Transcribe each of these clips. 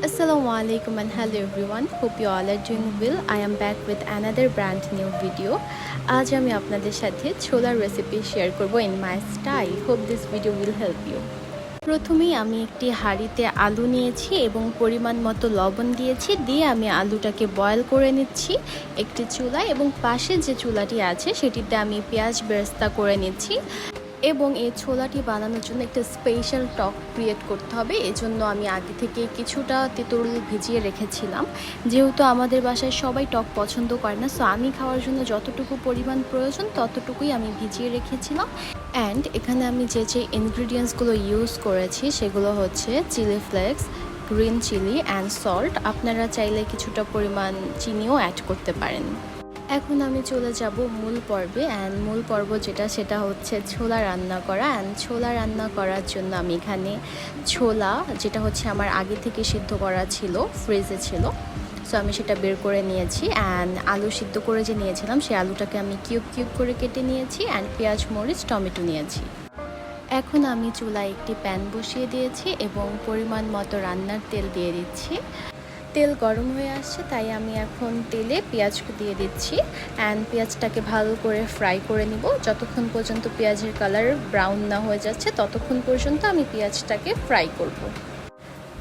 Assalamu alaikum and hello everyone. Hope you all are doing well. I am back with another brand new video. আজ আমি আপনাদের সাথে ছোলার recipe share করব in my style hope this video will help you প্রথমেই আমি একটি হাঁড়িতে আলু নিয়েছি এবং পরিমাণ মতো লবণ দিয়েছি দিয়ে আমি আলুটাকে বয়েল করে নিচ্ছি একটি চুলায় এবং পাশে যে চুলাটি আছে সেটিতে আমি পেঁয়াজ বেরেস্তা করে নিচ্ছি এবং এই ছোলাটি বানানোর জন্য একটা স্পেশাল টক ক্রিয়েট করতে হবে। এজন্য আমি আগে থেকে কিছুটা তেঁতুল ভিজিয়ে রেখেছিলাম। যেহেতু আমাদের বাসায় সবাই টক পছন্দ করে না সো আমি খাওয়ার জন্য যতটুকু পরিমাণ প্রয়োজন ততটুকুই আমি ভিজিয়ে রেখেছিলাম। অ্যান্ড এখানে আমি যে যে ইনগ্রিডিয়েন্টসগুলো ইউজ করেছি সেগুলো হচ্ছে chilli flakes green chilli and salt আপনারা চাইলে কিছুটা পরিমাণ চিনিও অ্যাড করতে পারেন। এখন আমি চলে যাব মূল পর্বে অ্যান্ড মূল পর্ব যেটা সেটা হচ্ছে ছোলা রান্না করা অ্যান্ড ছোলা রান্না করার জন্য আমি এখানে ছোলা, যেটা হচ্ছে আমার আগে থেকে সিদ্ধ করা ছিল ফ্রিজে ছিল সো আমি সেটা বের করে নিয়েছি অ্যান্ড আলু সিদ্ধ করে যে নিয়েছিলাম, সেই আলুটাকে আমি কিউব কিউব করে কেটে নিয়েছি অ্যান্ড পেঁয়াজ, মরিচ, টমেটো নিয়েছি। এখন আমি চুলায় একটি প্যান বসিয়ে দিয়েছি, এবং পরিমাণ মতো রান্নার তেল দিয়ে দিচ্ছি। তেল গরম হয়ে আসছে, তাই আমি এখন তেলে পেঁয়াজ দিয়ে দিচ্ছি। অ্যান্ড পেঁয়াজটাকে ভালো করে ফ্রাই করে নিব। যতক্ষণ পর্যন্ত পেঁয়াজের কালার ব্রাউন না হয়ে যাচ্ছে, ততক্ষণ পর্যন্ত আমি পেঁয়াজটাকে ফ্রাই করব।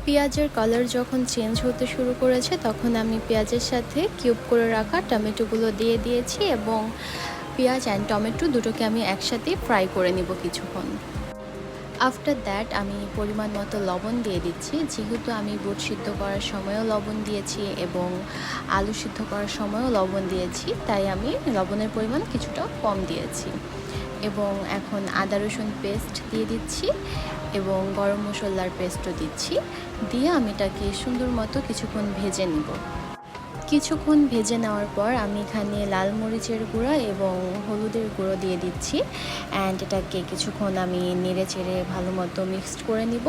পেঁয়াজের কালার যখন চেঞ্জ হতে শুরু করেছে, তখন আমি পেঁয়াজের সাথে কিউব করে রাখা টমেটোগুলো দিয়ে দিয়েছি এবং পেঁয়াজ অ্যান্ড টমেটো দুটোকে আমি একসাথে ফ্রাই করে নিব কিছুক্ষণ। আফটার দ্যাট আমি পরিমাণ মতো লবণ দিয়ে দিচ্ছি। যেহেতু আমি বুট সিদ্ধ করার সময়ও লবণ দিয়েছি এবং আলু সিদ্ধ করার সময়ও লবণ দিয়েছি, তাই আমি লবণের পরিমাণ কিছুটা কম দিয়েছি। এবং এখন আদা রসুন পেস্ট দিয়ে দিচ্ছি এবং গরম মশলার পেস্টও দিচ্ছি। দিয়ে আমি এটাকে সুন্দর মতো কিছুক্ষণ ভেজে নিব। কিছুক্ষণ ভেজে নেওয়ার পর আমি এখানে লাল মরিচের গুঁড়া এবং হলুদের গুঁড়ো দিয়ে দিচ্ছি অ্যান্ড এটাকে কিছুক্ষণ আমি নেড়ে চেড়ে ভালো মতো মিক্সড করে নিব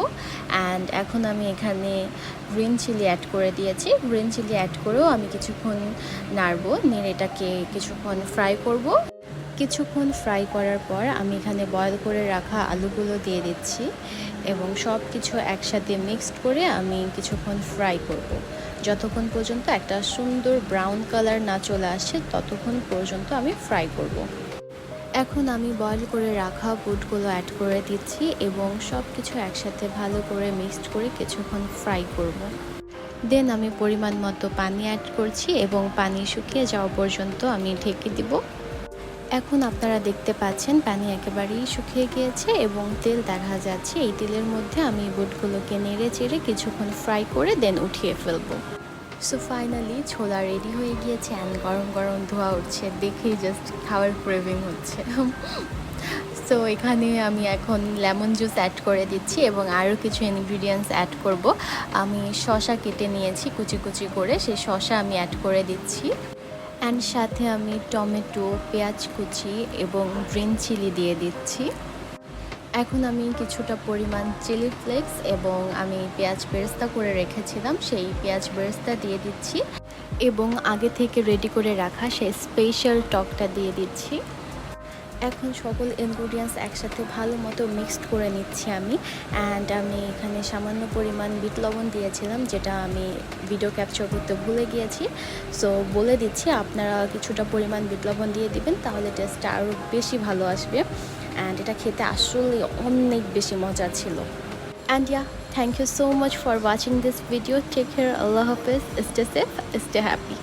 অ্যান্ড এখন আমি এখানে গ্রিন চিলি অ্যাড করে দিয়েছি গ্রিন চিলি অ্যাড করেও আমি কিছুক্ষণ নাড়বো, নেড়ে এটাকে কিছুক্ষণ ফ্রাই করব কিছুক্ষণ ফ্রাই করার পর আমি এখানে বয়ল করে রাখা আলুগুলো দিয়ে দিচ্ছি এবং সব কিছু একসাথে মিক্সড করে আমি কিছুক্ষণ ফ্রাই করব। যতক্ষণ পর্যন্ত একটা সুন্দর ব্রাউন কালার না চলে আসে, ততক্ষণ পর্যন্ত আমি ফ্রাই করব। এখন আমি বয়ল করে রাখা বুটগুলো অ্যাড করে দিচ্ছি এবং সব কিছু একসাথে ভালো করে মিক্সড করে কিছুক্ষণ ফ্রাই করব। দেন আমি পরিমাণ মতো পানি অ্যাড করছি এবং পানি শুকিয়ে যাওয়া পর্যন্ত আমি ঢেকে দিব এখন আপনারা দেখতে পাচ্ছেন পানি একেবারেই শুকিয়ে গিয়েছে এবং তেল দেখা যাচ্ছে। এই তেলের মধ্যে আমি বুটগুলোকে নেড়ে চেড়ে কিছুক্ষণ ফ্রাই করে দেন উঠিয়ে ফেলব। সো ফাইনালি ছোলা রেডি হয়ে গিয়েছে অ্যান্ড গরম গরম ধোয়া উঠছে। দেখেই জাস্ট খাওয়ার ক্রেভিং হচ্ছে। সো এখানে আমি এখন লেমন জুস অ্যাড করে দিচ্ছি এবং আরও কিছু ইনগ্রিডিয়েন্টস অ্যাড করব। আমি শশা কেটে নিয়েছি কুচি কুচি করে। সেই শশা আমি অ্যাড করে দিচ্ছি। অ্যান্ড সাথে আমি টমেটো, পেঁয়াজ কুচি এবং গ্রিন চিলি দিয়ে দিচ্ছি। এখন আমি কিছুটা পরিমাণ চিলি ফ্লেক্স এবং আমি পেঁয়াজ বেরেস্তা করে রেখেছিলাম, সেই পেঁয়াজ বেরেস্তা দিয়ে দিচ্ছি। এবং আগে থেকে রেডি করে রাখা সেই স্পেশাল টকটা দিয়ে দিচ্ছি। এখন সকল ইনগ্রিডিয়েন্টস একসাথে ভালো মতো মিক্সড করে নিচ্ছি আমি। অ্যান্ড আমি এখানে সামান্য পরিমাণ বিট লবণ দিয়েছিলাম, যেটা আমি ভিডিও ক্যাপচার করতে ভুলে গিয়েছি। সো বলে দিচ্ছি, আপনারা কিছুটা পরিমাণ বিট লবণ দিয়ে দিবেন, তাহলে টেস্টটা আরও বেশি ভালো আসবে। অ্যান্ড এটা খেতে আসলে অনেক বেশি মজা ছিল। And yeah thank you so much for watching this video take care আল্লাহ হাফিজ স্টে সেফ স্টে হ্যাপি